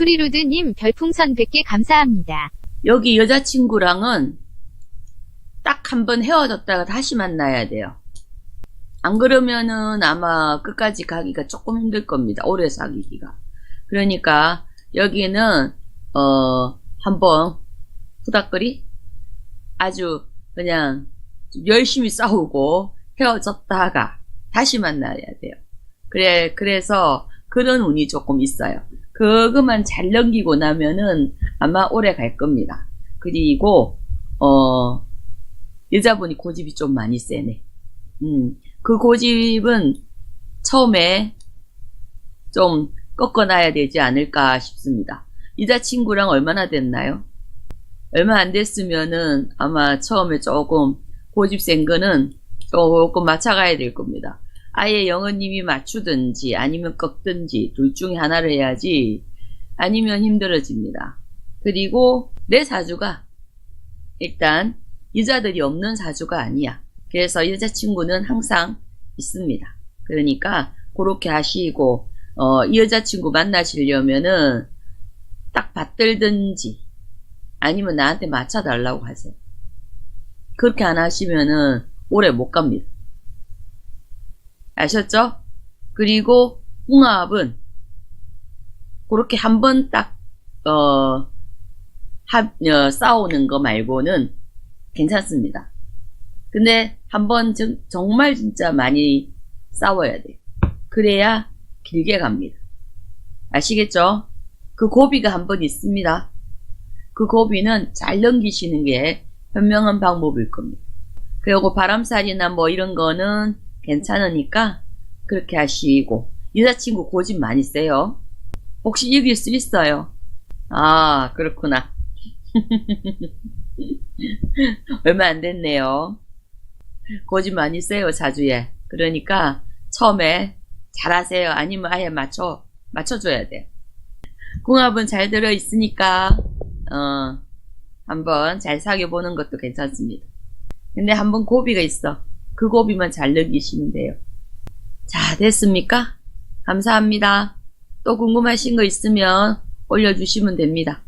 덤프리로드님 별풍선 100개 감사합니다. 여기 여자친구랑은 딱 한 번 헤어졌다가 다시 만나야 돼요. 안 그러면은 아마 끝까지 가기가 조금 힘들 겁니다. 오래 사귀기가. 그러니까 여기는 어 한번 후닥거리 아주 그냥 좀 열심히 싸우고 헤어졌다가 다시 만나야 돼요. 그래 그래서 그런 운이 조금 있어요. 그것만 잘 넘기고 나면은 아마 오래 갈 겁니다. 그리고 어 여자분이 고집이 좀 많이 세네. 음, 그 고집은 처음에 좀 꺾어놔야 되지 않을까 싶습니다. 여자친구랑 얼마나 됐나요? 얼마 안 됐으면은 아마 처음에 조금 고집 센 거는 조금 맞춰가야 될 겁니다. 아예 영어님이 맞추든지 아니면 꺾든지 둘 중에 하나를 해야지 아니면 힘들어집니다. 그리고 내 사주가 일단 여자들이 없는 사주가 아니야. 그래서 여자친구는 항상 있습니다. 그러니까 그렇게 하시고 어, 이 여자친구 만나시려면은 딱 받들든지 아니면 나한테 맞춰달라고 하세요. 그렇게 안 하시면은 오래 못 갑니다. 아셨죠? 그리고 홍합은 그렇게 한 번 딱, 어, 하, 어, 싸우는 거 말고는 괜찮습니다. 근데 한 번 정말 진짜 많이 싸워야 돼요. 그래야 길게 갑니다. 아시겠죠? 그 고비가 한 번 있습니다. 그 고비는 잘 넘기시는 게 현명한 방법일 겁니다. 그리고 바람살이나 뭐 이런 거는 괜찮으니까 그렇게 하시고 여자친구 고집 많이 세요. 혹시 이길 수 있어요? 아 그렇구나. 얼마 안 됐네요. 고집 많이 세요 자주에. 그러니까 처음에 잘하세요. 아니면 아예 맞춰 맞춰줘야 돼. 궁합은 잘 들어 있으니까 어 한번 잘 사귀어 보는 것도 괜찮습니다. 근데 한번 고비가 있어. 그 고비만 잘 넘기시면 돼요. 자, 됐습니까? 감사합니다. 또 궁금하신 거 있으면 올려주시면 됩니다.